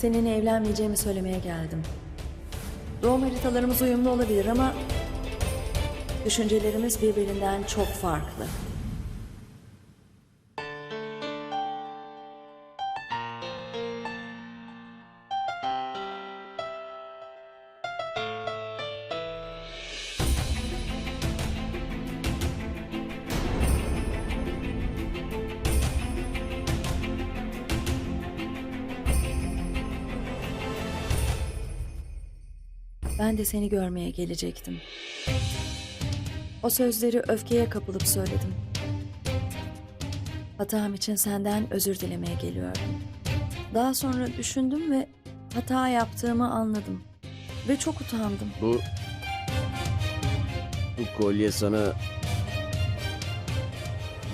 Seninle evlenmeyeceğimi söylemeye geldim. Doğum haritalarımız uyumlu olabilir ama düşüncelerimiz birbirinden çok farklı. Ben de seni görmeye gelecektim. O sözleri öfkeye kapılıp söyledim. Hatam için senden özür dilemeye geliyordum. Daha sonra düşündüm ve hata yaptığımı anladım. Ve çok utandım. Bu... Bu kolye sana...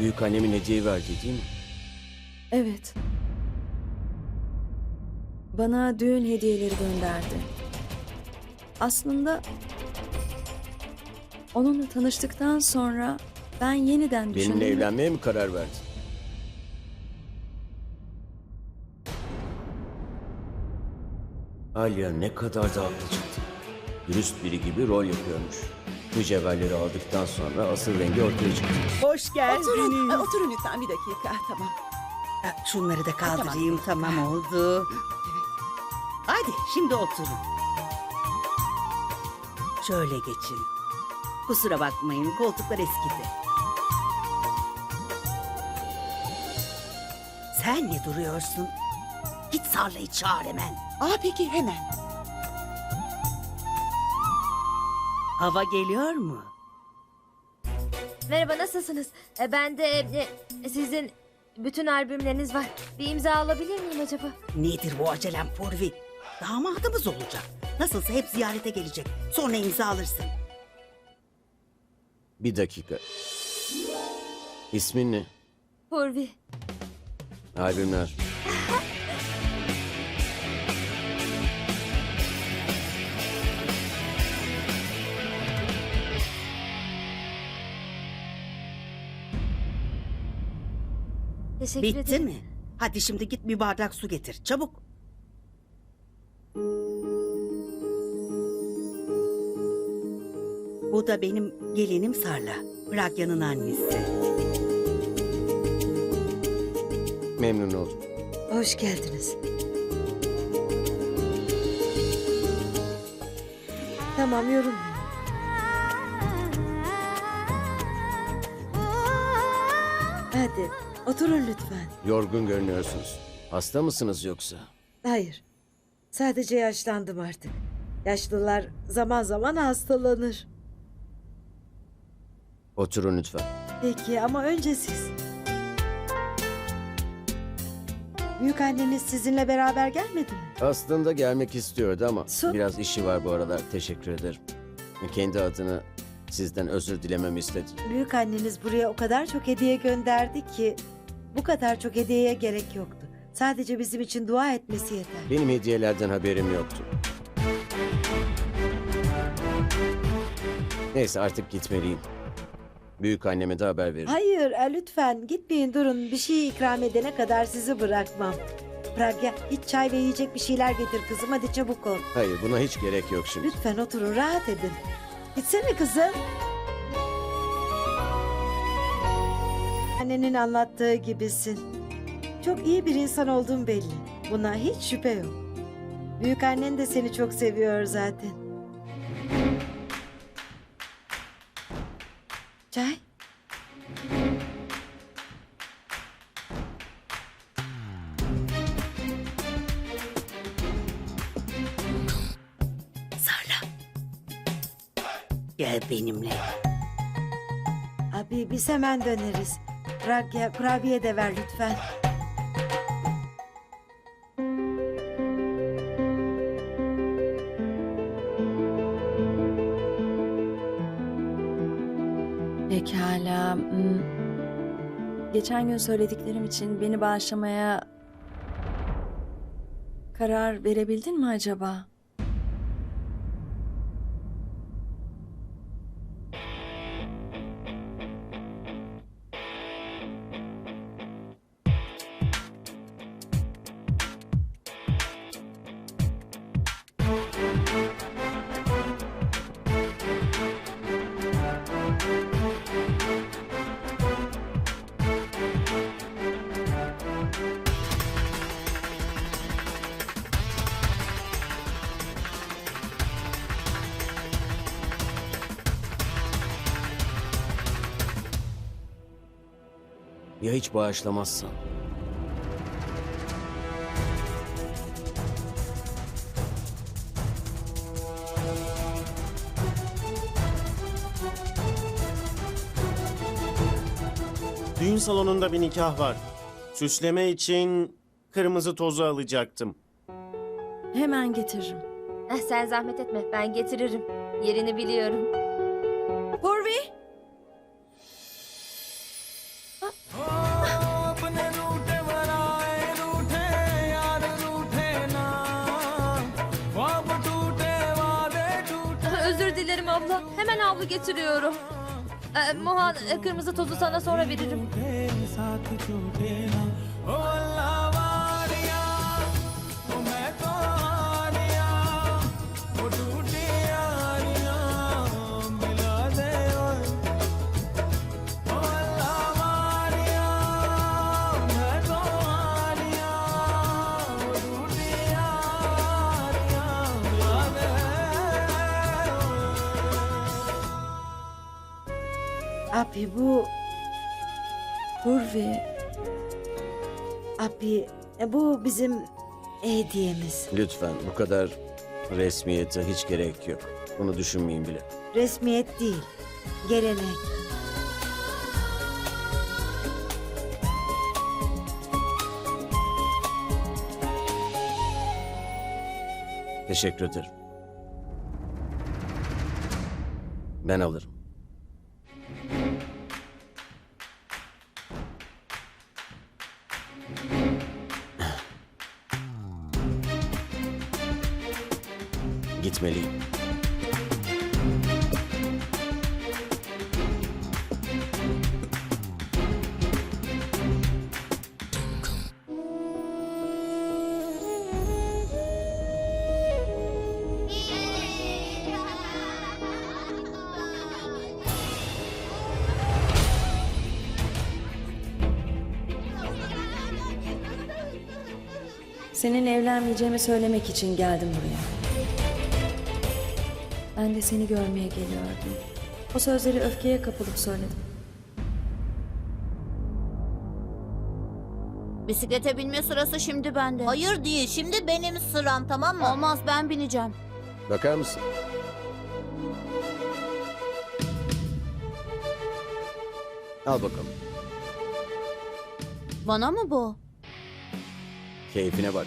Büyük annemin hediye verdi değil mi? Evet. Bana düğün hediyeleri gönderdi. Aslında onunla tanıştıktan sonra ben yeniden düşündüm. Benimle evlenmeye mi karar verdin? Alya ne kadar da haklı çıktı. Dürüst biri gibi rol yapıyormuş. Mücevherleri aldıktan sonra asıl rengi ortaya çıktı. Hoş geldiniz. Oturun, e, oturun lütfen bir dakika. Tamam. Ha, Şunları da kaldırayım tamam oldu. Hadi şimdi oturun. Şöyle geçin. Kusura bakmayın koltuklar eskidi. Sen ne duruyorsun? Git Sarla'yı çağır hemen. Aa peki hemen. Hava geliyor mu? Merhaba nasılsınız? E, Ben de e, e, sizin bütün albümleriniz var. Bir imza alabilir miyim acaba? Nedir bu acelem Purvi? Damadımız olacak. Nasılsa hep ziyarete gelecek. Sonra imza alırsın. Bir dakika. İsmin ne? Purvi. Albümler. Teşekkür Bitti ederim. mi? Hadi şimdi git bir bardak su getir. Çabuk. Bu da benim gelinim Sarla. Pragya'nın annesi. Memnun oldum. Hoş geldiniz. Tamam yorulmayın. Hadi oturun lütfen. Yorgun görünüyorsunuz. Hasta mısınız yoksa? Hayır. Sadece yaşlandım artık. Yaşlılar zaman zaman hastalanır. Oturun lütfen. Peki ama önce siz. Büyük anneniz sizinle beraber gelmedi mi? Aslında gelmek istiyordu ama Su. biraz işi var bu aralar. Teşekkür ederim. Kendi adına sizden özür dilememi istedi. Büyük anneniz buraya o kadar çok hediye gönderdi ki bu kadar çok hediyeye gerek yoktu. Sadece bizim için dua etmesi yeter. Benim hediyelerden haberim yoktu. Neyse artık gitmeliyim. Büyük anneme de haber veririm. Hayır, e, lütfen gitmeyin durun. Bir şey ikram edene kadar sizi bırakmam. Pragya, hiç çay ve yiyecek bir şeyler getir kızım. Hadi çabuk ol. Hayır buna hiç gerek yok şimdi. Lütfen oturun, rahat edin. Gitsene kızım. Annenin anlattığı gibisin. Çok iyi bir insan olduğun belli. Buna hiç şüphe yok. Büyük annen de seni çok seviyor zaten. Çay? Sarla. Gel benimle. Abi biz hemen döneriz. Pragya, kurabiye de ver lütfen. Pekala. hmm. Geçen gün söylediklerim için beni bağışlamaya karar verebildin mi acaba? Ya hiç bağışlamazsan? Düğün salonunda bir nikah var. Süsleme için kırmızı tozu alacaktım. Hemen getiririm. Eh, sen zahmet etme ben getiririm. Yerini biliyorum. Purvi! Abla. Hemen havlu getiriyorum. Ee, Mohan e, kırmızı tozu sana sonra veririm. Abi bu... Purvi, Abi bu bizim hediyemiz. Lütfen bu kadar resmiyete hiç gerek yok. Bunu düşünmeyin bile. Resmiyet değil. Gelenek. Teşekkür ederim. Ben alırım. Gitmeliyim. senin evlenmeyeceğimi söylemek için geldim buraya. Ben de seni görmeye geliyordum. O sözleri öfkeye kapılıp söyledim. Bisiklete binme sırası şimdi bende. Hayır değil, şimdi benim sıram tamam mı? Olmaz, ben bineceğim. Bakar mısın? Al bakalım. Bana mı bu? Keyfine bak.